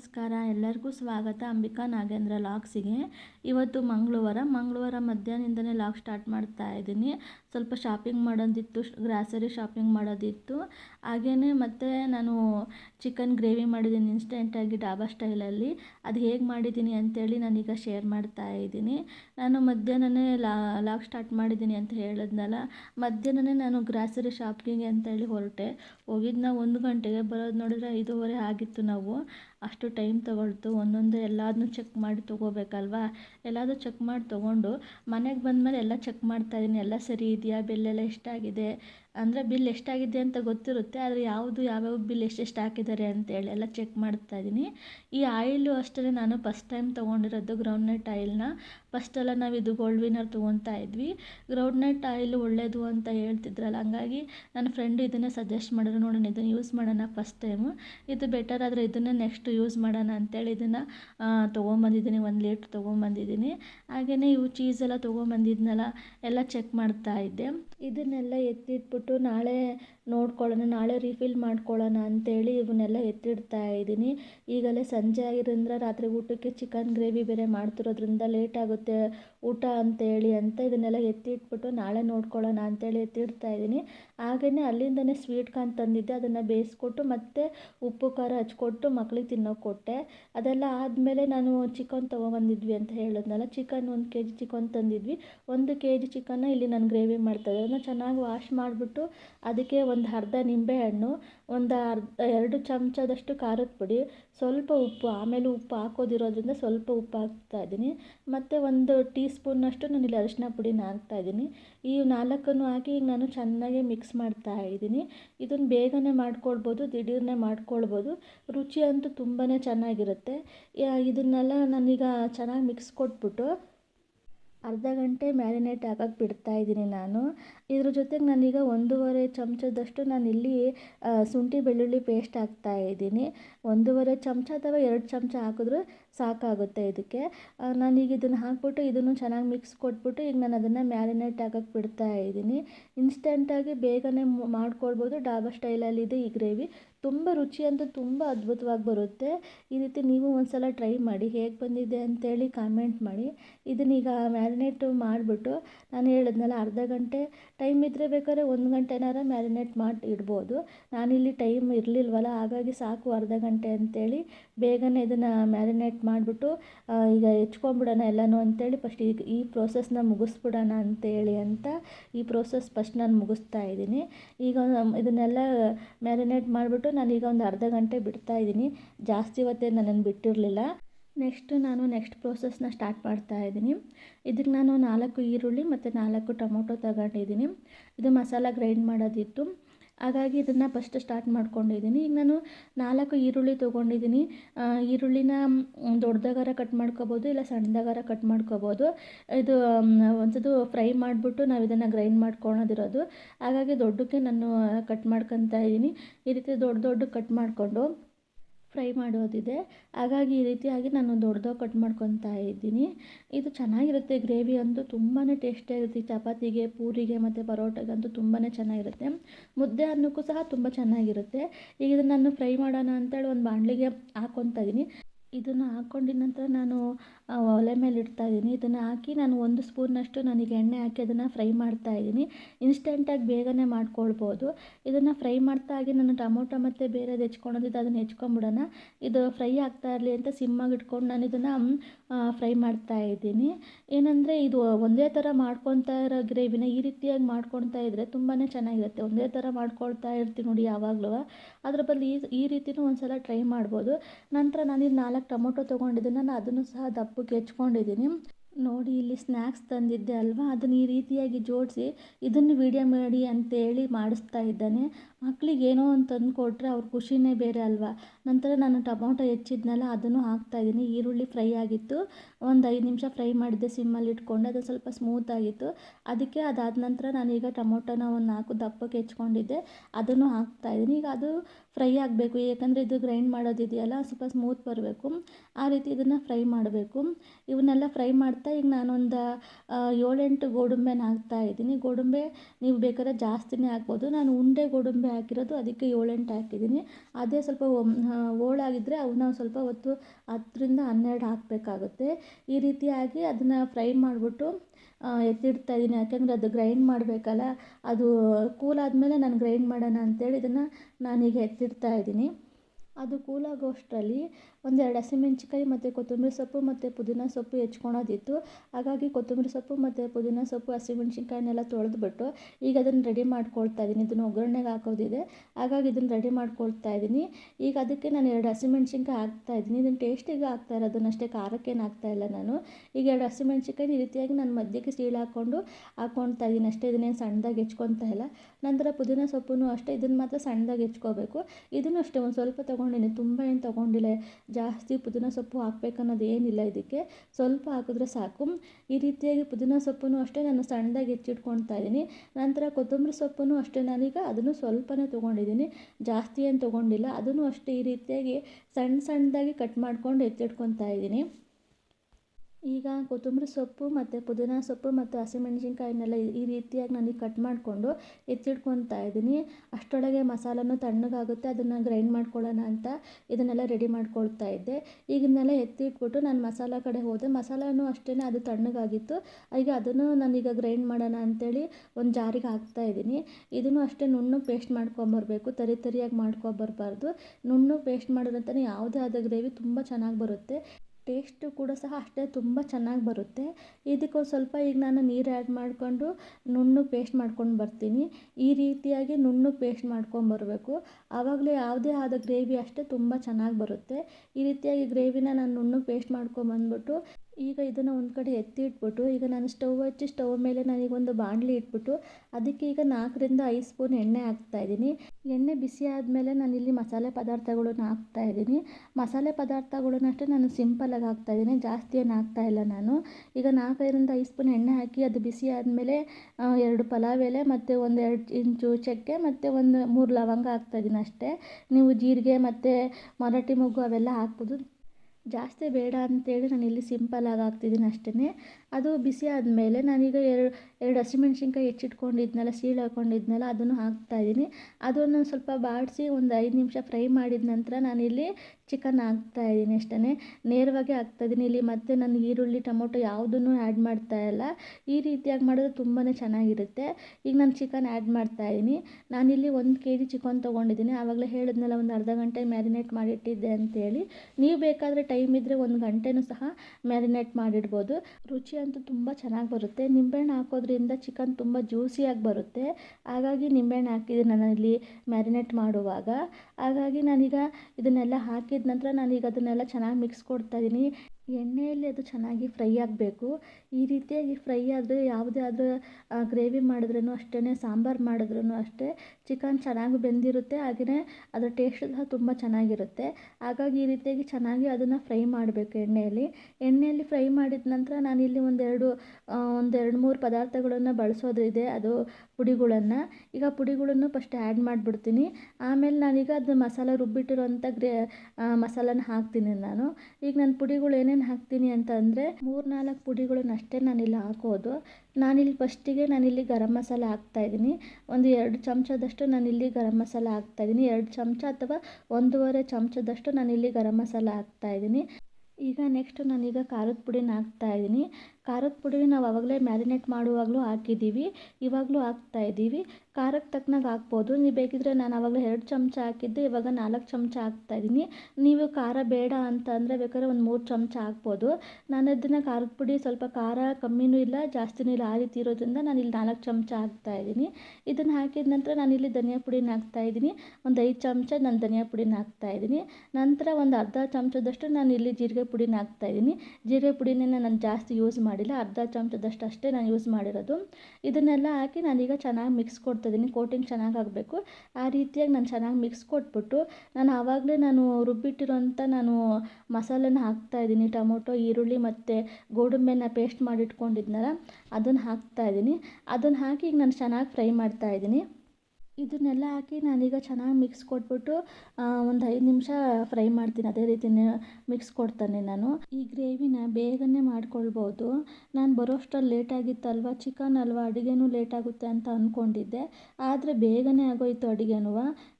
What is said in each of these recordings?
ನಮಸ್ಕಾರ. ಎಲ್ಲರಿಗೂ ಸ್ವಾಗತ. ಅಂಬಿಕಾ ನಾಗೇಂದ್ರ ಲಾಗ್ಸಿಗೆ. ಇವತ್ತು ಮಂಗಳವಾರ. ಮಂಗಳವಾರ ಮಧ್ಯಾಹ್ನದಿಂದನೇ ಲಾಗ್ ಸ್ಟಾರ್ಟ್ ಮಾಡ್ತಾ ಇದ್ದೀನಿ. ಸ್ವಲ್ಪ ಶಾಪಿಂಗ್ ಮಾಡೋದಿತ್ತು. ಗ್ರಾಸರಿ ಶಾಪಿಂಗ್ ಮಾಡೋದಿತ್ತು. ಹಾಗೇ ಮತ್ತು ನಾನು ಚಿಕನ್ ಗ್ರೇವಿ ಮಾಡಿದ್ದೀನಿ ಇನ್ಸ್ಟೆಂಟಾಗಿ ಡಾಬಾ ಸ್ಟೈಲಲ್ಲಿ. ಅದು ಹೇಗೆ ಮಾಡಿದ್ದೀನಿ ಅಂತೇಳಿ ನಾನೀಗ ಶೇರ್ ಮಾಡ್ತಾ ಇದ್ದೀನಿ. ನಾನು ಮಧ್ಯಾಹ್ನನೇ ಲಾಗ್ ಸ್ಟಾರ್ಟ್ ಮಾಡಿದ್ದೀನಿ ಅಂತ ಹೇಳಿದ್ನಲ್ಲ. ಮಧ್ಯಾಹ್ನನೇ ನಾನು ಗ್ರಾಸರಿ ಶಾಪಿಂಗ್ ಅಂತೇಳಿ ಹೊರಟೆ. ಹೋಗಿದ್ದು ನಾವು ಒಂದು ಗಂಟೆಗೆ. ಬರೋದು ನೋಡಿದ್ರೆ ಐದೂವರೆ ಆಗಿತ್ತು ನಾವು. ಅಷ್ಟು ಟೈಮ್ ತೊಗೊಳ್ತು, ಒಂದೊಂದು ಎಲ್ಲಾದನ್ನು ಚೆಕ್ ಮಾಡಿ ತೊಗೋಬೇಕಲ್ವಾ? ಎಲ್ಲದೂ ಚೆಕ್ ಮಾಡಿ ತೊಗೊಂಡು ಮನೆಗೆ ಬಂದಮೇಲೆ ಎಲ್ಲ ಚೆಕ್ ಮಾಡ್ತಾಯಿದ್ದೀನಿ ಎಲ್ಲ ಸರಿ ಇದೆಯಾ? ಬಿಲ್ಲೆಲ್ಲ ಎಷ್ಟಾಗಿದೆ? ಅಂದರೆ ಬಿಲ್ ಎಷ್ಟಾಗಿದೆ ಅಂತ ಗೊತ್ತಿರುತ್ತೆ, ಆದರೆ ಯಾವುದು ಯಾವ್ಯಾವ ಬಿಲ್ ಎಷ್ಟೆಷ್ಟು ಹಾಕಿದ್ದಾರೆ ಅಂತೇಳಿ ಎಲ್ಲ ಚೆಕ್ ಮಾಡ್ತಾ ಇದ್ದೀನಿ ಈ ಆಯಿಲು ಅಷ್ಟೇ ನಾನು ಫಸ್ಟ್ ಟೈಮ್ ತೊಗೊಂಡಿರೋದು ಗ್ರೌಂಡ್ನಟ್ ಆಯಿಲ್ನ ಫಸ್ಟೆಲ್ಲ ನಾವು ಇದು ಗೋಲ್ಡ್ ವಿನ್ನರ್ ತೊಗೊತಾ ಇದ್ವಿ. ಗ್ರೌಂಡ್ನಟ್ ಆಯಿಲ್ ಒಳ್ಳೆಯದು ಅಂತ ಹೇಳ್ತಿದ್ರಲ್ಲ, ಹಂಗಾಗಿ ನನ್ನ ಫ್ರೆಂಡ್ ಇದನ್ನೇ ಸಜೆಸ್ಟ್ ಮಾಡಿದ್ರು, ನೋಡೋಣ ಇದನ್ನು ಯೂಸ್ ಮಾಡೋಣ ಫಸ್ಟ್ ಟೈಮು ಇದು ಬೆಟರ್ ಆದರೆ ಇದನ್ನೇ ನೆಕ್ಸ್ಟ್ ಯೂಸ್ ಮಾಡೋಣ ಅಂತೇಳಿ ಇದನ್ನು ತೊಗೊಂಬಂದಿದ್ದೀನಿ, ಒಂದು ಲೀಟ್ರ್ ತೊಗೊಂಬಂದಿದ್ದೀನಿ. ಹಾಗೆಯೇ ಇವು ಚೀಸೆಲ್ಲ ತೊಗೊಂಬಂದಿದ್ನಲ್ಲ, ಎಲ್ಲ ಚೆಕ್ ಮಾಡ್ತಾ ಇದ್ದೆ. ಇದನ್ನೆಲ್ಲ ಎತ್ತಿಟ್ಬಿಟ್ಟು ನಾಳೆ ನೋಡ್ಕೊಳ್ಳೋಣ, ನಾಳೆ ರೀಫಿಲ್ ಮಾಡ್ಕೊಳ್ಳೋಣ ಅಂತೇಳಿ ಇವನ್ನೆಲ್ಲ ಎತ್ತಿಡ್ತಾ ಇದ್ದೀನಿ. ಈಗಲೇ ಸಂಜೆ ಆಗಿರೋದ್ರಿಂದ ರಾತ್ರಿ ಊಟಕ್ಕೆ ಚಿಕನ್ ಗ್ರೇವಿ ಬೇರೆ ಮಾಡ್ತಿರೋದ್ರಿಂದ ಲೇಟ್ ಆಗುತ್ತೆ. ಊಟ ಅಂತೇಳಿ ಅಂತ ಇದನ್ನೆಲ್ಲ ಎತ್ತಿಟ್ಬಿಟ್ಟು ನಾಳೆ ನೋಡ್ಕೊಳ್ಳೋಣ ಅಂತೇಳಿ ಎತ್ತಿಡ್ತಾ ಇದ್ದೀನಿ. ಹಾಗೆಯೇ ಅಲ್ಲಿಂದನೇ ಸ್ವೀಟ್ ಕಾರ್ನ್ ತಂದಿದ್ದೆ, ಅದನ್ನು ಬೇಯಿಸ್ಕೊಟ್ಟು ಮತ್ತು ಉಪ್ಪು, ಖಾರ ಹಚ್ಕೊಟ್ಟು ಮಕ್ಳಿಗೆ ತಿನ್ನೋಕೆ ಕೊಟ್ಟೆ. ಅದೆಲ್ಲ ಆದಮೇಲೆ ನಾನು ಚಿಕನ್ ತೊಗೊಬಂದಿದ್ವಿ ಅಂತ ಹೇಳಿದ್ನಲ್ಲ ಚಿಕನ್ ಒಂದು ಕೆ ಜಿ ಚಿಕನ್ ತಂದಿದ್ವಿ. ಒಂದು ಕೆ ಜಿ ಚಿಕನ್ನ ಇಲ್ಲಿ ನಾನು ಗ್ರೇವಿ ಮಾಡ್ತಾಯಿದ್ದೆ ಅದನ್ನು ಚೆನ್ನಾಗಿ ವಾಶ್ ಮಾಡಿಬಿಟ್ಟು ಅದಕ್ಕೆ ಒಂದು ಅರ್ಧ ನಿಂಬೆಹಣ್ಣು, ಒಂದು ಅರ್ಧ, ಎರಡು ಚಮಚದಷ್ಟು ಖಾರದ ಪುಡಿ ಸ್ವಲ್ಪ ಉಪ್ಪು, ಆಮೇಲೆ ಉಪ್ಪು ಹಾಕೋದಿರೋದ್ರಿಂದ ಸ್ವಲ್ಪ ಉಪ್ಪು ಹಾಕ್ತಾಯಿದ್ದೀನಿ ಮತ್ತು ಒಂದು ಟೀ ನಾನು ಇಲ್ಲಿ ಅರಿಶಿನ ಪುಡಿನ ಹಾಕ್ತಾಯಿದ್ದೀನಿ ಈ ನಾಲ್ಕನ್ನು ಹಾಕಿ ಈಗ ನಾನು ಚೆನ್ನಾಗಿ ಮಿಕ್ಸ್ ಮಾಡ್ತಾ ಇದ್ದೀನಿ. ಇದನ್ನು ಬೇಗನೆ ಮಾಡ್ಕೊಳ್ಬೋದು, ದಿಢೀರ್ನೆ ಮಾಡ್ಕೊಳ್ಬೋದು. ರುಚಿ ಅಂತೂ ತುಂಬಾ ಚೆನ್ನಾಗಿರುತ್ತೆ. ಇದನ್ನೆಲ್ಲ ನಾನೀಗ ಚೆನ್ನಾಗಿ ಮಿಕ್ಸ್ ಕೊಟ್ಬಿಟ್ಟು ಅರ್ಧ ಗಂಟೆ ಮ್ಯಾರಿನೇಟ್ ಆಗೋಕೆ ಬಿಡ್ತಾ ಇದ್ದೀನಿ ನಾನು. ಇದ್ರ ಜೊತೆಗೆ ನಾನೀಗ ಒಂದೂವರೆ ಚಮಚದಷ್ಟು ನಾನಿಲ್ಲಿ ಶುಂಠಿ ಬೆಳ್ಳುಳ್ಳಿ ಪೇಸ್ಟ್ ಹಾಕ್ತಾ ಇದ್ದೀನಿ. ಒಂದೂವರೆ ಚಮಚ ಅಥವಾ ಎರಡು ಚಮಚ ಹಾಕಿದ್ರು ಸಾಕಾಗುತ್ತೆ ಇದಕ್ಕೆ. ನಾನೀಗ ಇದನ್ನು ಹಾಕ್ಬಿಟ್ಟು ಇದನ್ನು ಚೆನ್ನಾಗಿ ಮಿಕ್ಸ್ ಕೊಟ್ಬಿಟ್ಟು ಈಗ ನಾನು ಅದನ್ನು ಮ್ಯಾರಿನೇಟ್ ಆಗೋಕ್ಕೆ ಬಿಡ್ತಾ ಇದ್ದೀನಿ. ಇನ್ಸ್ಟೆಂಟಾಗಿ ಬೇಗನೆ ಮಾಡ್ಕೊಳ್ಬೋದು. ಡಾಬಾ ಸ್ಟೈಲಲ್ಲಿ ಇದೆ ಈ ಗ್ರೇವಿ ತುಂಬ ರುಚಿ ಅಂತೂ ತುಂಬ ಅದ್ಭುತವಾಗಿ ಬರುತ್ತೆ. ಈ ರೀತಿ ನೀವು ಒಂದು ಸಲ ಟ್ರೈ ಮಾಡಿ. ಹೇಗೆ ಬಂದಿದೆ ಅಂತೇಳಿ ಕಾಮೆಂಟ್ ಮಾಡಿ. ಇದನ್ನೀಗ ಮ್ಯಾರಿನೇಟ್ ಮಾಡಿಬಿಟ್ಟು ನಾನು ಹೇಳಿದ್ನಲ್ಲ ಅರ್ಧ ಗಂಟೆ ಟೈಮ್ ಇದ್ದರೆ ಬೇಕಾದ್ರೆ ಒಂದು ಗಂಟೆನಾರ ಮ್ಯಾರಿನೇಟ್ ಮಾಡಿ ಇಡ್ಬೋದು. ನಾನಿಲ್ಲಿ ಟೈಮ್ ಇರಲಿಲ್ವಲ್ಲ, ಹಾಗಾಗಿ ಸಾಕು ಅರ್ಧ ಗಂಟೆ ಅಂತೇಳಿ ಬೇಗನೆ ಇದನ್ನು ಮ್ಯಾರಿನೇಟ್ ಮಾಡಿಬಿಟ್ಟು ಈಗ ಹೆಚ್ಕೊಂಬಿಡೋಣ ಎಲ್ಲನೂ ಅಂತೇಳಿ ಫಸ್ಟ್ ಈಗ ಈ ಪ್ರೋಸೆಸ್ನ ಮುಗಿಸ್ಬಿಡೋಣ ಅಂತೇಳಿ ಅಂತ ಈ ಪ್ರೋಸೆಸ್ ಫಸ್ಟ್ ನಾನು ಮುಗಿಸ್ತಾ ಇದ್ದೀನಿ. ಈಗ ಇದನ್ನೆಲ್ಲ ಮ್ಯಾರಿನೇಟ್ ಮಾಡಿಬಿಟ್ಟು ಈಗ ಒಂದು ಅರ್ಧ ಗಂಟೆ ಬಿಡ್ತಾ ಇದ್ದೀನಿ. ಜಾಸ್ತಿ ಹೊತ್ತೇ ನನ್ನನ್ನು ಬಿಟ್ಟಿರಲಿಲ್ಲ. ನೆಕ್ಸ್ಟ್ ನಾನು ನೆಕ್ಸ್ಟ್ ಪ್ರೋಸೆಸ್ನ ಸ್ಟಾರ್ಟ್ ಮಾಡ್ತಾ ಇದ್ದೀನಿ. ಇದಕ್ಕೆ ನಾನು ನಾಲ್ಕು ಈರುಳ್ಳಿ ಮತ್ತು ನಾಲ್ಕು ಟೊಮೊಟೊ ತಗೊಂಡಿದ್ದೀನಿ. ಇದು ಮಸಾಲ ಗ್ರೈಂಡ್ ಮಾಡೋದಿತ್ತು. ಹಾಗಾಗಿ ಇದನ್ನು ಫಸ್ಟ್ ಸ್ಟಾರ್ಟ್ ಮಾಡ್ಕೊಂಡಿದ್ದೀನಿ ಈಗ ನಾನು ನಾಲ್ಕು ಈರುಳ್ಳಿ ತೊಗೊಂಡಿದ್ದೀನಿ ಈರುಳ್ಳಿನ ದೊಡ್ಡದಾಗಾರ ಕಟ್ ಮಾಡ್ಕೋಬೋದು, ಇಲ್ಲ ಸಣ್ಣದಾಗಾರ ಕಟ್ ಮಾಡ್ಕೋಬೋದು. ಇದು ಒಂದ್ಸದು ಫ್ರೈ ಮಾಡಿಬಿಟ್ಟು ನಾವು ಇದನ್ನು ಗ್ರೈಂಡ್ ಮಾಡ್ಕೊಳೋದಿರೋದು. ಹಾಗಾಗಿ ದೊಡ್ಡಕ್ಕೆ ನಾನು ಕಟ್ ಮಾಡ್ಕೊತಾ ಇದ್ದೀನಿ ಈ ರೀತಿ ದೊಡ್ಡ ದೊಡ್ಡ ಕಟ್ ಮಾಡಿಕೊಂಡು ಫ್ರೈ ಮಾಡೋದಿದೆ. ಹಾಗಾಗಿ ಈ ರೀತಿಯಾಗಿ ನಾನು ದೊಡ್ಡದಾಗಿ ಕಟ್ ಮಾಡ್ಕೊತಾ ಇದ್ದೀನಿ. ಇದು ಚೆನ್ನಾಗಿರುತ್ತೆ ಗ್ರೇವಿ ಅಂತೂ ತುಂಬಾ ಟೇಸ್ಟಿಯಾಗಿರುತ್ತೆ ಚಪಾತಿಗೆ, ಪೂರಿಗೆ ಮತ್ತು ಪರೋಟಗಂತೂ ತುಂಬಾ ಚೆನ್ನಾಗಿರುತ್ತೆ. ಮುದ್ದೆ ಅನ್ನಕ್ಕೂ ಸಹ ತುಂಬ ಚೆನ್ನಾಗಿರುತ್ತೆ. ಈಗ ಇದನ್ನು ನಾನು ಫ್ರೈ ಮಾಡೋಣ ಅಂತೇಳಿ ಒಂದು ಬಾಣಲಿಗೆ ಹಾಕ್ಕೊತಾ ಇದ್ದೀನಿ. ಇದನ್ನು ಹಾಕ್ಕೊಂಡಿದ ನಂತರ ನಾನು ಒಲೆ ಮೇಲೆ ಇಡ್ತಾ ಇದ್ದೀನಿ. ಇದನ್ನು ಹಾಕಿ ನಾನು ಒಂದು ಸ್ಪೂನಷ್ಟು ನಾನೀಗ ಎಣ್ಣೆ ಹಾಕಿ ಅದನ್ನು ಫ್ರೈ ಮಾಡ್ತಾ ಇದ್ದೀನಿ. ಇನ್ಸ್ಟೆಂಟಾಗಿ ಬೇಗನೆ ಮಾಡ್ಕೊಳ್ಬೋದು. ಇದನ್ನು ಫ್ರೈ ಮಾಡ್ತಾ ಹಾಗೆ ನಾನು ಟೊಮೊಟೊ ಮತ್ತು ಬೇರೆದು ಹೆಚ್ಕೊಳೋದಿದ್ದು ಅದನ್ನು ಹೆಚ್ಕೊಂಬಿಡೋಣ. ಇದು ಫ್ರೈ ಆಗ್ತಾ ಇರಲಿ ಅಂತ ಸಿಮ್ಮಾಗಿ ಇಟ್ಕೊಂಡು ನಾನು ಇದನ್ನು ಫ್ರೈ ಮಾಡ್ತಾ ಇದ್ದೀನಿ. ಏನಂದರೆ ಇದು ಒಂದೇ ಥರ ಮಾಡ್ಕೊತಾ ಇರೋ ಗ್ರೇವಿನ ಈ ರೀತಿಯಾಗಿ ಮಾಡ್ಕೊತಾ ಇದ್ದರೆ ತುಂಬಾ ಚೆನ್ನಾಗಿರುತ್ತೆ. ಒಂದೇ ಥರ ಮಾಡ್ಕೊಳ್ತಾ ಇರ್ತೀನಿ ನೋಡಿ ಯಾವಾಗಲೂ. ಅದ್ರ ಬದಲು ಈ ಈ ರೀತಿಯೂ ಒಂದು ಸಲ ಟ್ರೈ ಮಾಡ್ಬೋದು. ನಂತರ ನಾನಿಲ್ಲಿ ನಾಲ್ಕು ಟೊಮೊಟೊ ತೊಗೊಂಡಿದ್ದು, ನಾನು ಅದನ್ನು ಸಹ ದಪ್ಪಕ್ಕೆ ಹೆಚ್ಕೊಂಡಿದ್ದೀನಿ. ನೋಡಿ, ಇಲ್ಲಿ ಸ್ನ್ಯಾಕ್ಸ್ ತಂದಿದ್ದೆ ಅಲ್ವಾ? ಅದನ್ನು ಈ ರೀತಿಯಾಗಿ ಜೋಡಿಸಿ ಇದನ್ನು ವೀಡಿಯೋ ಮಾಡಿ ಅಂತೇಳಿ ಮಾಡಿಸ್ತಾ ಇದ್ದಾನೆ. ಮಕ್ಳಿಗೆ ಏನೋ ಒಂದು ತಂದು ಕೊಟ್ಟರೆ ಅವ್ರ ಖುಷಿನೇ ಬೇರೆ ಅಲ್ವಾ? ನಂತರ ನಾನು ಟೊಮೊಟೊ ಹೆಚ್ಚಿದ್ನಲ್ಲ, ಅದನ್ನು ಹಾಕ್ತಾಯಿದ್ದೀನಿ ಈರುಳ್ಳಿ ಫ್ರೈ ಆಗಿತ್ತು. ಒಂದು ಐದು ನಿಮಿಷ ಫ್ರೈ ಮಾಡಿದ್ದೆ, ಸಿಮ್ಮಲ್ಲಿ ಇಟ್ಕೊಂಡು. ಅದು ಸ್ವಲ್ಪ ಸ್ಮೂತಾಗಿತ್ತು ಅದಕ್ಕೆ ಅದಾದ ನಂತರ ನಾನೀಗ ಟೊಮೊಟೊನ ಒಂದು ನಾಲ್ಕು ದಪ್ಪಕ್ಕೆ ಹೆಚ್ಕೊಂಡಿದ್ದೆ. ಅದನ್ನು ಹಾಕ್ತಾಯಿದ್ದೀನಿ ಈಗ ಅದು ಫ್ರೈ ಆಗಬೇಕು. ಏಕೆಂದರೆ ಇದು ಗ್ರೈಂಡ್ ಮಾಡೋದಿದೆಯಲ್ಲ, ಸ್ವಲ್ಪ ಸ್ಮೂತ್ ಬರಬೇಕು. ಆ ರೀತಿ ಇದನ್ನು ಫ್ರೈ ಮಾಡಬೇಕು. ಇವನ್ನೆಲ್ಲ ಫ್ರೈ ಮಾಡ್ತಾ ಈಗ ನಾನೊಂದು ಏಳೆಂಟು ಹಾಕ್ತಾ ಹಾಕ್ತಾಯಿದ್ದೀನಿ ಗೋಡಂಬೆ ನೀವು ಬೇಕಾದ್ರೆ ಜಾಸ್ತಿನೇ ಹಾಕ್ಬೋದು. ನಾನು ಉಂಡೆ ಗೋಡಂಬಿ ಹಾಕಿರೋದು ಅದಕ್ಕೆ ಏಳೆಂಟು ಹಾಕಿದ್ದೀನಿ. ಅದೇ ಸ್ವಲ್ಪ ಹೋಳಾಗಿದ್ದರೆ ಅವನ್ನ ಸ್ವಲ್ಪ ಹೊತ್ತು ಹತ್ತರಿಂದ ಹನ್ನೆರಡು ಹಾಕಬೇಕಾಗುತ್ತೆ. ಈ ರೀತಿಯಾಗಿ ಅದನ್ನು ಫ್ರೈ ಮಾಡಿಬಿಟ್ಟು ಎತ್ತಿಡ್ತಾ ಇದ್ದೀನಿ. ಯಾಕೆಂದರೆ ಅದು ಗ್ರೈಂಡ್ ಮಾಡಬೇಕಲ್ಲ, ಅದು ಕೂಲ್ ಆದಮೇಲೆ ನಾನು ಗ್ರೈಂಡ್ ಮಾಡೋಣ ಅಂತೇಳಿ ಇದನ್ನು ನಾನೀಗ ಎತ್ತಿಡ್ತಾ ಇದ್ದೀನಿ. ಅದು ಕೂಲಾಗೋಷ್ಟರಲ್ಲಿ ಒಂದೆರಡು ಹಸಿಮೆಣ್ಸಿನ್ಕಾಯಿ ಮತ್ತು ಕೊತ್ತಂಬರಿ ಸೊಪ್ಪು ಮತ್ತು ಪುದೀನ ಸೊಪ್ಪು ಹೆಚ್ಕೊಳೋದಿತ್ತು. ಹಾಗಾಗಿ ಕೊತ್ತಂಬರಿ ಸೊಪ್ಪು ಮತ್ತು ಪುದೀನ ಸೊಪ್ಪು ಹಸಿಮೆಣ್ಸಿನ್ಕಾಯನ್ನೆಲ್ಲ ತೊಳೆದ್ಬಿಟ್ಟು ಈಗ ಅದನ್ನು ರೆಡಿ ಮಾಡ್ಕೊಳ್ತಾ ಇದ್ದೀನಿ. ಇದನ್ನು ಒಗ್ಗರಣೆಗೆ ಹಾಕೋದಿದೆ. ಹಾಗಾಗಿ ಇದನ್ನು ರೆಡಿ ಮಾಡ್ಕೊಳ್ತಾ ಇದ್ದೀನಿ. ಈಗ ಅದಕ್ಕೆ ನಾನು ಎರಡು ಹಸಿಮೆಣ್ಸಿನ್ಕಾಯಿ ಹಾಕ್ತಾ ಇದ್ದೀನಿ. ಇದನ್ನು ಟೇಸ್ಟಿಗೆ ಹಾಕ್ತಾ ಇರೋದನ್ನಷ್ಟೇ ಖಾರಕ್ಕೇನು ಹಾಕ್ತಾ ಇಲ್ಲ ನಾನು. ಈಗ ಎರಡು ಹಸಿಮೆಣ್ಸಿನ್ಕಾಯಿ ಈ ರೀತಿಯಾಗಿ ನಾನು ಮಧ್ಯಕ್ಕೆ ಸೀಳು ಹಾಕ್ಕೊಂಡು ಹಾಕ್ಕೊಳ್ತಾ ಇದ್ದೀನಿ. ಅಷ್ಟೇ ಇದನ್ನೇನು ಸಣ್ಣದಾಗಿ ಹೆಚ್ಕೊತಾ ಇಲ್ಲ. ನಂತರ ಪುದೀನ ಸೊಪ್ಪು ಅಷ್ಟೇ, ಇದನ್ನು ಮಾತ್ರ ಸಣ್ಣದಾಗಿ ಹೆಚ್ಕೋಬೇಕು. ಇದನ್ನು ಅಷ್ಟೇ, ಒಂದು ಸ್ವಲ್ಪ ತೊಗೊಂಡಿನಿ. ತುಂಬ ಏನು ತೊಗೊಂಡಿಲ್ಲ. ಜಾಸ್ತಿ ಪುದೀನ ಸೊಪ್ಪು ಹಾಕ್ಬೇಕನ್ನೋದು ಏನಿಲ್ಲ ಇದಕ್ಕೆ. ಸ್ವಲ್ಪ ಹಾಕಿದ್ರೆ ಸಾಕು. ಈ ರೀತಿಯಾಗಿ ಪುದೀನ ಸೊಪ್ಪನ್ನು ಅಷ್ಟೇ ನಾನು ಸಣ್ಣದಾಗಿ ಹೆಚ್ಚಿಟ್ಕೊಳ್ತಾ ಇದ್ದೀನಿ. ನಂತರ ಕೊತ್ತಂಬರಿ ಸೊಪ್ಪನ್ನು ಅಷ್ಟೇ ನಾನೀಗ ಅದನ್ನು ಸ್ವಲ್ಪನೇ ತೊಗೊಂಡಿದ್ದೀನಿ. ಜಾಸ್ತಿ ಏನು ತೊಗೊಂಡಿಲ್ಲ. ಅದನ್ನು ಅಷ್ಟೇ ಈ ರೀತಿಯಾಗಿ ಸಣ್ಣ ಸಣ್ಣದಾಗಿ ಕಟ್ ಮಾಡ್ಕೊಂಡು ಹೆಚ್ಚಿಟ್ಕೊಳ್ತಾ ಇದ್ದೀನಿ. ಈಗ ಕೊತ್ತಂಬರಿ ಸೊಪ್ಪು ಮತ್ತು ಪುದೀನ ಸೊಪ್ಪು ಮತ್ತು ಹಸಿಮೆಣ್ಸಿನ್ಕಾಯಿನೆಲ್ಲ ಈ ರೀತಿಯಾಗಿ ನಾನು ಕಟ್ ಮಾಡಿಕೊಂಡು ಎತ್ತಿಟ್ಕೊತಾ ಇದ್ದೀನಿ. ಅಷ್ಟರೊಳಗೆ ಮಸಾಲನೂ ತಣ್ಣಗಾಗುತ್ತೆ, ಅದನ್ನು ಗ್ರೈಂಡ್ ಮಾಡ್ಕೊಳ್ಳೋಣ ಅಂತ ಇದನ್ನೆಲ್ಲ ರೆಡಿ ಮಾಡ್ಕೊಳ್ತಾ ಇದ್ದೆ. ಈಗಿನ್ನೆಲ್ಲ ಎತ್ತಿಟ್ಬಿಟ್ಟು ನಾನು ಮಸಾಲ ಕಡೆ ಹೋದೆ. ಮಸಾಲನೂ ಅಷ್ಟೇ ಅದು ತಣ್ಣಗಾಗಿತ್ತು. ಈಗ ಅದನ್ನು ನಾನೀಗ ಗ್ರೈಂಡ್ ಮಾಡೋಣ ಅಂತೇಳಿ ಒಂದು ಜಾರಿಗೆ ಹಾಕ್ತಾ ಇದ್ದೀನಿ. ಇದನ್ನು ಅಷ್ಟೇ ನುಣ್ಣು ಪೇಸ್ಟ್ ಮಾಡ್ಕೊಂಬರ್ಬೇಕು, ತರಿ ತರಿಯಾಗಿ ಮಾಡ್ಕೊಬರ್ಬಾರ್ದು. ನುಣ್ಣು ಪೇಸ್ಟ್ ಮಾಡೋದಂತಲೇ ಯಾವುದೇ ಆದ ಗ್ರೇವಿ ತುಂಬ ಚೆನ್ನಾಗಿ ಬರುತ್ತೆ. ಟೇಸ್ಟು ಕೂಡ ಸಹ ಅಷ್ಟೇ ತುಂಬ ಚೆನ್ನಾಗಿ ಬರುತ್ತೆ. ಇದಕ್ಕೊಂದು ಸ್ವಲ್ಪ ಈಗ ನಾನು ನೀರು ಆ್ಯಡ್ ಮಾಡಿಕೊಂಡು ನುಣ್ಣಗೆ ಪೇಸ್ಟ್ ಮಾಡ್ಕೊಂಡು ಬರ್ತೀನಿ. ಈ ರೀತಿಯಾಗಿ ನುಣ್ಣಗೆ ಪೇಸ್ಟ್ ಮಾಡ್ಕೊಂಬರ್ಬೇಕು ಆವಾಗಲೇ ಯಾವುದೇ ಆದ ಗ್ರೇವಿ ಅಷ್ಟೇ ತುಂಬ ಚೆನ್ನಾಗಿ ಬರುತ್ತೆ. ಈ ರೀತಿಯಾಗಿ ಗ್ರೇವಿನ ನಾನು ನುಣ್ಣಗೆ ಪೇಸ್ಟ್ ಮಾಡ್ಕೊಂಬಂದ್ಬಿಟ್ಟು ಈಗ ಇದನ್ನು ಒಂದು ಕಡೆ ಎತ್ತಿ ಇಟ್ಬಿಟ್ಟು, ಈಗ ನಾನು ಸ್ಟವ್ ಹಚ್ಚಿ ಸ್ಟವ್ ಮೇಲೆ ನಾನೀಗ ಒಂದು ಬಾಣಲಿ ಇಟ್ಬಿಟ್ಟು, ಅದಕ್ಕೆ ಈಗ ನಾಲ್ಕರಿಂದ ಐದು ಸ್ಪೂನ್ ಎಣ್ಣೆ ಹಾಕ್ತಾಯಿದ್ದೀನಿ ಎಣ್ಣೆ ಬಿಸಿ ಆದಮೇಲೆ ನಾನಿಲ್ಲಿ ಮಸಾಲೆ ಪದಾರ್ಥಗಳನ್ನ ಹಾಕ್ತಾಯಿದ್ದೀನಿ ಮಸಾಲೆ ಪದಾರ್ಥಗಳನ್ನ ಅಷ್ಟೇ ನಾನು ಸಿಂಪಲಾಗಿ ಹಾಕ್ತಾಯಿದ್ದೀನಿ ಜಾಸ್ತಿ ಏನು ಹಾಕ್ತಾಯಿಲ್ಲ ನಾನು. ಈಗ ನಾಲ್ಕೈದರಿಂದ ಐದು ಸ್ಪೂನ್ ಎಣ್ಣೆ ಹಾಕಿ ಅದು ಬಿಸಿ ಆದಮೇಲೆ ಎರಡು ಪಲಾವ್ ಎಲೆ ಮತ್ತು ಒಂದು ಎರಡು ಇಂಚು ಚಕ್ಕೆ ಮತ್ತು ಒಂದು ಮೂರು ಲವಂಗ ಹಾಕ್ತಾಯಿದ್ದೀನಿ ಅಷ್ಟೇ. ನೀವು ಜೀರಿಗೆ ಮತ್ತು ಮರಾಠಿ ಮೊಗ್ಗು ಅವೆಲ್ಲ ಹಾಕ್ಬೋದು. ಜಾಸ್ತಿ ಬೇಡ ಅಂತೇಳಿ ನಾನು ಇಲ್ಲಿ ಸಿಂಪಲ್ಲಾಗಿ ಹಾಕ್ತಿದ್ದೀನಿ ಅಷ್ಟೇ ಅದು ಬಿಸಿ ಆದಮೇಲೆ ನಾನೀಗ ಎರಡು ಎರಡು ಹಸಿಮೆಣ್ಸಿನ್ಕಾಯಿ ಹೆಚ್ಚಿಟ್ಕೊಂಡಿದ್ನಲ್ಲ, ಸೀಳು ಹಾಕ್ಕೊಂಡಿದ್ನಲ್ಲ ಅದನ್ನು ಹಾಕ್ತಾಯಿದ್ದೀನಿ ಅದನ್ನು ಸ್ವಲ್ಪ ಬಾಡಿಸಿ ಒಂದು ಐದು ನಿಮಿಷ ಫ್ರೈ ಮಾಡಿದ ನಂತರ ನಾನಿಲ್ಲಿ ಚಿಕನ್ ಹಾಕ್ತಾಯಿದ್ದೀನಿ ಅಷ್ಟೇ ನೇರವಾಗಿ ಹಾಕ್ತಾಯಿದ್ದೀನಿ ಇಲ್ಲಿ ಮತ್ತೆ ನಾನು ಈರುಳ್ಳಿ, ಟೊಮೊಟೊ ಯಾವುದನ್ನು ಆ್ಯಡ್ ಮಾಡ್ತಾಯಿಲ್ಲ ಈ ರೀತಿಯಾಗಿ ಮಾಡಿದ್ರೆ ತುಂಬಾ ಚೆನ್ನಾಗಿರುತ್ತೆ. ಈಗ ನಾನು ಚಿಕನ್ ಆ್ಯಡ್ ಮಾಡ್ತಾಯಿದ್ದೀನಿ ನಾನಿಲ್ಲಿ ಒಂದು ಕೆ ಜಿ ಚಿಕನ್ ತೊಗೊಂಡಿದ್ದೀನಿ. ಆವಾಗಲೇ ಹೇಳಿದ್ನಲ್ಲ, ಒಂದು ಅರ್ಧ ಗಂಟೆ ಮ್ಯಾರಿನೇಟ್ ಮಾಡಿಟ್ಟಿದ್ದೆ ಅಂತೇಳಿ. ನೀವು ಬೇಕಾದರೆ ಟೈಮ್ ಇದ್ದರೆ ಒಂದು ಗಂಟೆನೂ ಸಹ ಮ್ಯಾರಿನೇಟ್ ಮಾಡಿಡ್ಬೋದು. ರುಚಿ ಅಂತೂ ತುಂಬ ಚೆನ್ನಾಗಿ ಬರುತ್ತೆ. ನಿಂಬೆಹಣ್ಣು ಹಾಕೋದ್ರಿಂದ ಚಿಕನ್ ತುಂಬ ಜ್ಯೂಸಿಯಾಗಿ ಬರುತ್ತೆ. ಹಾಗಾಗಿ ನಿಂಬೆಹಣ್ಣು ಹಾಕಿದೆ ಇಲ್ಲಿ ಮ್ಯಾರಿನೇಟ್ ಮಾಡುವಾಗ. ಹಾಗಾಗಿ ನಾನೀಗ ಇದನ್ನೆಲ್ಲ ಹಾಕಿದ ನಂತರ ನಾನೀಗ ಅದನ್ನೆಲ್ಲ ಚೆನ್ನಾಗಿ ಮಿಕ್ಸ್ ಕೊಡ್ತಾಯಿದ್ದೀನಿ ಎಣ್ಣೆಯಲ್ಲಿ ಅದು ಚೆನ್ನಾಗಿ ಫ್ರೈ ಆಗಬೇಕು. ಈ ರೀತಿಯಾಗಿ ಫ್ರೈ ಆದರೆ ಯಾವುದೇ ಆದರೂ ಗ್ರೇವಿ ಮಾಡಿದ್ರೂ ಅಷ್ಟೇ ಸಾಂಬಾರು ಮಾಡಿದ್ರೂ ಅಷ್ಟೇ ಚಿಕನ್ ಚೆನ್ನಾಗಿ ಬೆಂದಿರುತ್ತೆ ಹಾಗೆಯೇ ಅದರ ಟೇಸ್ಟ್ ಸಹ ತುಂಬ ಚೆನ್ನಾಗಿರುತ್ತೆ. ಹಾಗಾಗಿ ಈ ರೀತಿಯಾಗಿ ಚೆನ್ನಾಗಿ ಅದನ್ನು ಫ್ರೈ ಮಾಡಬೇಕು ಎಣ್ಣೆಯಲ್ಲಿ. ಎಣ್ಣೆಯಲ್ಲಿ ಫ್ರೈ ಮಾಡಿದ ನಂತರ ನಾನಿಲ್ಲಿ ಒಂದೆರಡು ಒಂದೆರಡು ಮೂರು ಪದಾರ್ಥಗಳನ್ನು ಬಳಸೋದಿದೆ, ಅದು ಪುಡಿಗಳನ್ನು. ಈಗ ಪುಡಿಗಳನ್ನು ಫಸ್ಟ್ ಆ್ಯಡ್ ಮಾಡಿಬಿಡ್ತೀನಿ. ಆಮೇಲೆ ನಾನೀಗ ಅದು ಮಸಾಲ ರುಬ್ಬಿಟ್ಟಿರೋಂಥ ಗ್ರೇ ಮಸಾಲನ ಹಾಕ್ತೀನಿ ನಾನು. ಈಗ ನನ್ನ ಪುಡಿಗಳು ಏನೇನು ಹಾಕ್ತೀನಿ ಅಂತ ಅಂದರೆ ಮೂರು ನಾಲ್ಕು ಪುಡಿಗಳನ್ನ ಅಷ್ಟೇ ನಾನಿಲ್ಲಿ ಹಾಕೋದು. ನಾನಿಲ್ಲಿ ಫಸ್ಟಿಗೆ ನಾನಿಲ್ಲಿ ಗರಂ ಹಾಕ್ತಾ ಹಾಕ್ತಾಯಿದ್ದೀನಿ ಒಂದು ಎರಡು ಚಮಚದಷ್ಟು ನಾನಿಲ್ಲಿ ಗರಂ ಹಾಕ್ತಾ ಹಾಕ್ತಾಯಿದ್ದೀನಿ ಎರಡು ಚಮಚ ಅಥವಾ ಒಂದೂವರೆ ಚಮಚದಷ್ಟು ನಾನಿಲ್ಲಿ ಗರಂ ಹಾಕ್ತಾ ಹಾಕ್ತಾಯಿದ್ದೀನಿ ಈಗ ನೆಕ್ಸ್ಟ್ ನಾನೀಗ ಖಾರದ ಪುಡಿನ ಹಾಕ್ತಾಯಿದ್ದೀನಿ ಖಾರದ ಪುಡಿನ ನಾವು ಆವಾಗಲೇ ಮ್ಯಾರಿನೇಟ್ ಮಾಡುವಾಗಲೂ ಹಾಕಿದ್ದೀವಿ ಇವಾಗಲೂ ಹಾಕ್ತಾ ಇದ್ದೀವಿ ಖಾರಕ್ಕೆ ತಕ್ಕನಾಗಿ ಹಾಕ್ಬೋದು. ನೀವು ಬೇಕಿದ್ದರೆ ನಾನು ಆವಾಗಲೇ ಎರಡು ಚಮಚ ಹಾಕಿದ್ದೆ, ಇವಾಗ ನಾಲ್ಕು ಚಮಚ ಹಾಕ್ತಾ ಇದ್ದೀನಿ ನೀವು ಖಾರ ಬೇಡ ಅಂತ ಅಂದರೆ ಬೇಕಾದ್ರೆ ಒಂದು ಮೂರು ಚಮಚ ಹಾಕ್ಬೋದು. ನಾನು ಅದನ್ನು ಖಾರದ ಪುಡಿ ಸ್ವಲ್ಪ ಖಾರ ಕಮ್ಮಿನೂ ಇಲ್ಲ, ಜಾಸ್ತಿನೂ ಇಲ್ಲ ಆ ರೀತಿ ಇರೋದ್ರಿಂದ ನಾನು ಇಲ್ಲಿ ನಾಲ್ಕು ಚಮಚ ಹಾಕ್ತಾ ಇದ್ದೀನಿ ಇದನ್ನು ಹಾಕಿದ ನಂತರ ನಾನು ಇಲ್ಲಿ ಧನಿಯಾ ಪುಡಿನ ಹಾಕ್ತಾ ಇದ್ದೀನಿ ಒಂದು ಐದು ಚಮಚ ನಾನು ಧನಿಯಾ ಪುಡಿನ ಹಾಕ್ತಾ ಇದ್ದೀನಿ ನಂತರ ಒಂದು ಅರ್ಧ ಚಮಚದಷ್ಟು ನಾನು ಇಲ್ಲಿ ಜೀರಿಗೆ ಪುಡಿನ ಹಾಕ್ತಾ ಇದ್ದೀನಿ ಜೀರಿಗೆ ಪುಡಿನೇ ನಾನು ಜಾಸ್ತಿ ಯೂಸ್ ಮಾಡಿಲ್ಲ, ಅರ್ಧ ಚಮಚದಷ್ಟು ಅಷ್ಟೇ ನಾನು ಯೂಸ್ ಮಾಡಿರೋದು. ಇದನ್ನೆಲ್ಲ ಹಾಕಿ ನಾನೀಗ ಚೆನ್ನಾಗಿ ಮಿಕ್ಸ್ ಕೊಡ್ತಿದ್ದೀನಿ ಕೋಟಿಂಗ್ ಚೆನ್ನಾಗಿ ಆಗಬೇಕು. ಆ ರೀತಿಯಾಗಿ ನಾನು ಚೆನ್ನಾಗಿ ಮಿಕ್ಸ್ ಕೊಟ್ಬಿಟ್ಟು, ನಾನು ಆವಾಗಲೇ ನಾನು ರುಬ್ಬಿಟ್ಟಿರೋಂಥ ನಾನು ಮಸಾಲೆನ ಹಾಕ್ತಾಯಿದ್ದೀನಿ ಟೊಮೊಟೊ, ಈರುಳ್ಳಿ ಮತ್ತು ಗೋಡಂಬೆನ ಪೇಸ್ಟ್ ಮಾಡಿಟ್ಕೊಂಡಿದ್ನಲ್ಲ, ಅದನ್ನು ಹಾಕ್ತಾಯಿದ್ದೀನಿ ಅದನ್ನು ಹಾಕಿ ಈಗ ನಾನು ಚೆನ್ನಾಗಿ ಫ್ರೈ ಮಾಡ್ತಾಯಿದ್ದೀನಿ ಇದನ್ನೆಲ್ಲ ಹಾಕಿ ನಾನೀಗ ಚೆನ್ನಾಗಿ ಮಿಕ್ಸ್ ಕೊಟ್ಬಿಟ್ಟು ಒಂದು ಐದು ನಿಮಿಷ ಫ್ರೈ ಮಾಡ್ತೀನಿ. ಅದೇ ರೀತಿ ಮಿಕ್ಸ್ ಕೊಡ್ತಾನೆ ನಾನು. ಈ ಗ್ರೇವಿನ ಬೇಗನೆ ಮಾಡ್ಕೊಳ್ಬೋದು. ನಾನು ಬರೋಷ್ಟರಲ್ಲಿ ಲೇಟ್ ಆಗಿತ್ತಲ್ವ? ಚಿಕನ್ ಅಲ್ವಾ? ಅಡುಗೆನೂ ಲೇಟ್ ಆಗುತ್ತೆ ಅಂತ ಅಂದ್ಕೊಂಡಿದ್ದೆ ಆದರೆ ಬೇಗನೆ ಆಗೋಯ್ತು ಅಡುಗೆನೂ.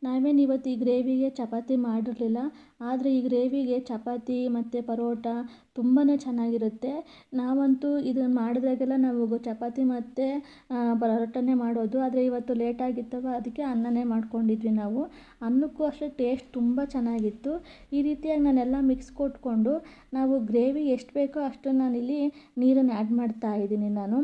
ನಾವೇನು ಇವತ್ತು ಈ ಗ್ರೇವಿಗೆ ಚಪಾತಿ ಮಾಡಿರಲಿಲ್ಲ? ಆದರೆ ಈ ಗ್ರೇವಿಗೆ ಚಪಾತಿ ಮತ್ತು ಪರೋಟ ತುಂಬಾ ಚೆನ್ನಾಗಿರುತ್ತೆ. ನಾವಂತೂ ಇದನ್ನು ಮಾಡಿದಾಗೆಲ್ಲ ನಾವು ಚಪಾತಿ ಮತ್ತು ಪರೋಟನೇ ಮಾಡೋದು. ಆದರೆ ಇವತ್ತು ಲೇಟ್ ಆಗಿತ್ತಲ್ವ, ಅದಕ್ಕೆ ಅನ್ನನೇ ಮಾಡ್ಕೊಂಡಿದ್ವಿ ನಾವು. ಅನ್ನಕ್ಕೂ ಅಷ್ಟೇ ಟೇಸ್ಟ್ ತುಂಬ ಚೆನ್ನಾಗಿತ್ತು. ಈ ರೀತಿಯಾಗಿ ನಾನೆಲ್ಲ ಮಿಕ್ಸ್ ಕೊಟ್ಕೊಂಡು ನಾವು ಗ್ರೇವಿ ಎಷ್ಟು ಬೇಕೋ ಅಷ್ಟು ನಾನಿಲ್ಲಿ ನೀರನ್ನು ಆ್ಯಡ್ ಮಾಡ್ತಾ ಇದ್ದೀನಿ ನಾನು.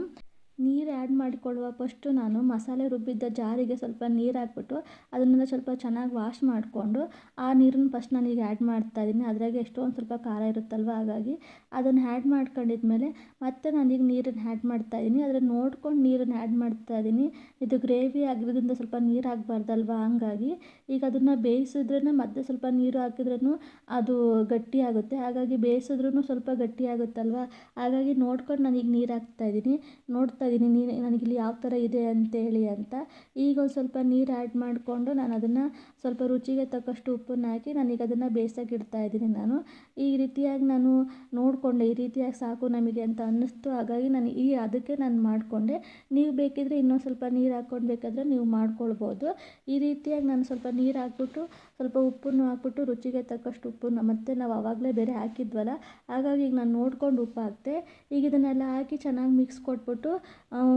ನೀರು ಆ್ಯಡ್ ಮಾಡಿಕೊಳ್ಳುವ ಫಸ್ಟು ನಾನು ಮಸಾಲೆ ರುಬ್ಬಿದ್ದ ಜಾರಿಗೆ ಸ್ವಲ್ಪ ನೀರು ಹಾಕ್ಬಿಟ್ಟು ಅದನ್ನೆಲ್ಲ ಸ್ವಲ್ಪ ಚೆನ್ನಾಗಿ ವಾಶ್ ಮಾಡಿಕೊಂಡು ಆ ನೀರನ್ನು ಫಸ್ಟ್ ನಾನು ಈಗ ಆ್ಯಡ್ ಮಾಡ್ತಾ ಇದ್ದೀನಿ ಅದ್ರಾಗೆ ಎಷ್ಟೊಂದು ಸ್ವಲ್ಪ ಖಾರ ಇರುತ್ತಲ್ವ? ಹಾಗಾಗಿ ಅದನ್ನು ಆ್ಯಡ್ ಮಾಡ್ಕೊಂಡಿದ್ಮೇಲೆ ಮತ್ತೆ ನಾನೀಗ ನೀರನ್ನು ಆ್ಯಡ್ ಮಾಡ್ತಾ ಇದ್ದೀನಿ ಅದನ್ನು ನೋಡ್ಕೊಂಡು ನೀರನ್ನು ಆ್ಯಡ್ ಮಾಡ್ತಾ ಇದ್ದೀನಿ ಇದು ಗ್ರೇವಿ ಆಗಿರೋದ್ರಿಂದ ಸ್ವಲ್ಪ ನೀರು ಹಾಕ್ಬಾರ್ದಲ್ವ? ಹಂಗಾಗಿ ಈಗ ಅದನ್ನು ಬೇಯಿಸಿದ್ರೇ ಮತ್ತೆ ಸ್ವಲ್ಪ ನೀರು ಹಾಕಿದ್ರೂ ಅದು ಗಟ್ಟಿ ಆಗುತ್ತೆ. ಹಾಗಾಗಿ ಬೇಯಿಸಿದ್ರೂ ಸ್ವಲ್ಪ ಗಟ್ಟಿ ಆಗುತ್ತಲ್ವ? ಹಾಗಾಗಿ ನೋಡ್ಕೊಂಡು ನಾನೀಗ ನೀರು ಹಾಕ್ತಾ ಇದ್ದೀನಿ ನೋಡ್ತಾ ಇದ್ದೀನಿ, ನೀನು ನನಗಿಲ್ಲಿ ಯಾವ ಥರ ಇದೆ ಅಂತೇಳಿ ಅಂತ. ಈಗ ಒಂದು ಸ್ವಲ್ಪ ನೀರು ಆ್ಯಡ್ ಮಾಡಿಕೊಂಡು ನಾನು ಅದನ್ನು ಸ್ವಲ್ಪ ರುಚಿಗೆ ತಕ್ಕಷ್ಟು ಉಪ್ಪನ್ನು ಹಾಕಿ ನಾನೀಗ ಅದನ್ನು ಬೇಯಿಸೋಕೆ ಇಡ್ತಾ ಇದ್ದೀನಿ ನಾನು. ಈ ರೀತಿಯಾಗಿ ನಾನು ನೋಡಿಕೊಂಡೆ, ಈ ರೀತಿಯಾಗಿ ಸಾಕು ನಮಗೆ ಅಂತ ಅನ್ನಿಸ್ತು. ಹಾಗಾಗಿ ನಾನು ಈ ಅದಕ್ಕೆ ನಾನು ಮಾಡಿಕೊಂಡೆ. ನೀವು ಬೇಕಿದ್ದರೆ ಇನ್ನೊಂದು ಸ್ವಲ್ಪ ನೀರು ಹಾಕ್ಕೊಂಡು ಬೇಕಾದರೆ ನೀವು ಮಾಡ್ಕೊಳ್ಬೋದು. ಈ ರೀತಿಯಾಗಿ ನಾನು ಸ್ವಲ್ಪ ನೀರು ಹಾಕ್ಬಿಟ್ಟು, ಸ್ವಲ್ಪ ಉಪ್ಪನ್ನು ಹಾಕ್ಬಿಟ್ಟು ರುಚಿಗೆ ತಕ್ಕಷ್ಟು ಉಪ್ಪನ್ನು ಮತ್ತು ನಾವು ಆವಾಗಲೇ ಬೇರೆ ಹಾಕಿದ್ವಲ್ಲ, ಹಾಗಾಗಿ ಈಗ ನಾನು ನೋಡ್ಕೊಂಡು ಉಪ್ಪು ಹಾಕಿದೆ ಈಗ ಇದನ್ನೆಲ್ಲ ಹಾಕಿ ಚೆನ್ನಾಗಿ ಮಿಕ್ಸ್ ಕೊಟ್ಬಿಟ್ಟು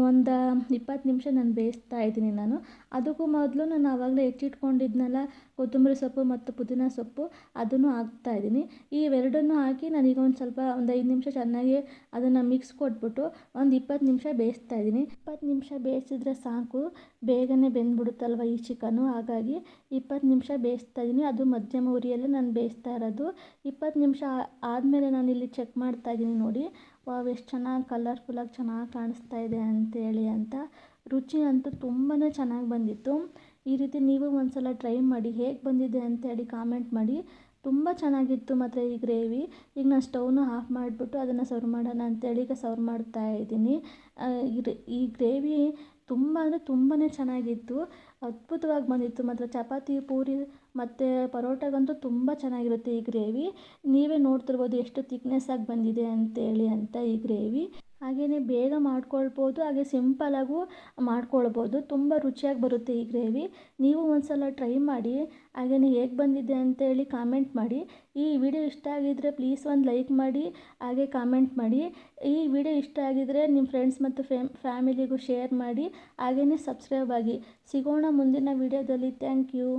ಒಂದು ಇಪ್ಪತ್ತು ನಿಮಿಷ ನಾನು ಬೇಯಿಸ್ತಾ ಇದ್ದೀನಿ ನಾನು. ಅದಕ್ಕೂ ಮೊದಲು ನಾನು ಆವಾಗಲೇ ಹೆಚ್ಚಿಟ್ಕೊಂಡಿದ್ನಲ್ಲ, ಕೊತ್ತಂಬರಿ ಸೊಪ್ಪು ಮತ್ತು ಪುದೀನ ಸೊಪ್ಪು, ಅದನ್ನು ಹಾಕ್ತಾ ಇದ್ದೀನಿ. ಇವೆರಡನ್ನೂ ಹಾಕಿ ನಾನೀಗ ಒಂದು ಸ್ವಲ್ಪ ಒಂದು ಐದು ನಿಮಿಷ ಚೆನ್ನಾಗಿ ಅದನ್ನು ಮಿಕ್ಸ್ ಕೊಟ್ಬಿಟ್ಟು ಒಂದು ಇಪ್ಪತ್ತು ನಿಮಿಷ ಬೇಯಿಸ್ತಾ ಇದ್ದೀನಿ. ಇಪ್ಪತ್ತು ನಿಮಿಷ ಬೇಯಿಸಿದ್ರೆ ಸಾಕು, ಬೇಗನೆ ಬೆಂದ್ಬಿಡುತ್ತಲ್ವ ಈ ಚಿಕನು. ಹಾಗಾಗಿ ಇಪ್ಪತ್ತು ನಿಮಿಷ ಬೇಯಿಸ್ತಾ ಇದ್ದೀನಿ. ಅದು ಮಧ್ಯಮ ಉರಿಯಲ್ಲೇ ನಾನು ಬೇಯಿಸ್ತಾ ಇರೋದು. ಇಪ್ಪತ್ತು ನಿಮಿಷ ಆದಮೇಲೆ ನಾನು ಇಲ್ಲಿ ಚೆಕ್ ಮಾಡ್ತಾ ಇದ್ದೀನಿ ನೋಡಿ. ವಾವ್, ಎಷ್ಟು ಚೆನ್ನಾಗಿ ಕಲರ್ಫುಲ್ಲಾಗಿ ಚೆನ್ನಾಗಿ ಕಾಣಿಸ್ತಾ ಇದೆ ಅಂತೇಳಿ ಅಂತ. ರುಚಿ ಅಂತೂ ತುಂಬಾ ಚೆನ್ನಾಗಿ ಬಂದಿತ್ತು. ಈ ರೀತಿ ನೀವು ಒಂದು ಸಲ ಟ್ರೈ ಮಾಡಿ, ಹೇಗೆ ಬಂದಿದೆ ಅಂತೇಳಿ ಕಾಮೆಂಟ್ ಮಾಡಿ. ತುಂಬ ಚೆನ್ನಾಗಿತ್ತು ಮಾತ್ರ ಈ ಗ್ರೇವಿ ಈಗ ನಾನು ಸ್ಟೌನು ಆಫ್ ಮಾಡಿಬಿಟ್ಟು ಅದನ್ನು ಸರ್ವ್ ಮಾಡೋಣ ಅಂತೇಳಿ ಈಗ ಸರ್ವ್ ಮಾಡ್ತಾ ಇದ್ದೀನಿ. ಈ ಗ್ರೇವಿ ತುಂಬ ಅಂದರೆ ತುಂಬಾ ಚೆನ್ನಾಗಿತ್ತು. ಅದ್ಭುತವಾಗಿ ಬಂದಿತ್ತು ಮಾತ್ರ. ಚಪಾತಿ ಪೂರಿ ಮತ್ತು ಪರೋಟಗಂತೂ ತುಂಬ ಚೆನ್ನಾಗಿರುತ್ತೆ ಈ ಗ್ರೇವಿ. ನೀವೇ ನೋಡ್ತಿರ್ಬೋದು ಎಷ್ಟು ತಿಕ್ನೆಸ್ಸಾಗಿ ಬಂದಿದೆ ಅಂತೇಳಿ ಅಂತ ಈ ಗ್ರೇವಿ. ಹಾಗೆಯೇ ಬೇಗ ಮಾಡ್ಕೊಳ್ಬೋದು, ಹಾಗೆ ಸಿಂಪಲಾಗೂ ಮಾಡ್ಕೊಳ್ಬೋದು. ತುಂಬ ರುಚಿಯಾಗಿ ಬರುತ್ತೆ ಈ ಗ್ರೇವಿ. ನೀವು ಒಂದು ಸಲ ಟ್ರೈ ಮಾಡಿ ಹಾಗೆಯೇ ಹೇಗೆ ಬಂದಿದೆ ಅಂತೇಳಿ ಕಾಮೆಂಟ್ ಮಾಡಿ. ಈ ವಿಡಿಯೋ ಇಷ್ಟ ಆಗಿದ್ದರೆ ಪ್ಲೀಸ್ ಒಂದು ಲೈಕ್ ಮಾಡಿ, ಹಾಗೆ ಕಾಮೆಂಟ್ ಮಾಡಿ. ಈ ವಿಡಿಯೋ ಇಷ್ಟ ಆಗಿದ್ದರೆ ನಿಮ್ಮ ಫ್ರೆಂಡ್ಸ್ ಮತ್ತು ಫ್ಯಾಮಿಲಿಗೂ ಶೇರ್ ಮಾಡಿ. ಹಾಗೆಯೇ ಸಬ್ಸ್ಕ್ರೈಬ್ ಆಗಿ. ಸಿಗೋಣ ಮುಂದಿನ ವಿಡಿಯೋದಲ್ಲಿ ಥ್ಯಾಂಕ್ ಯು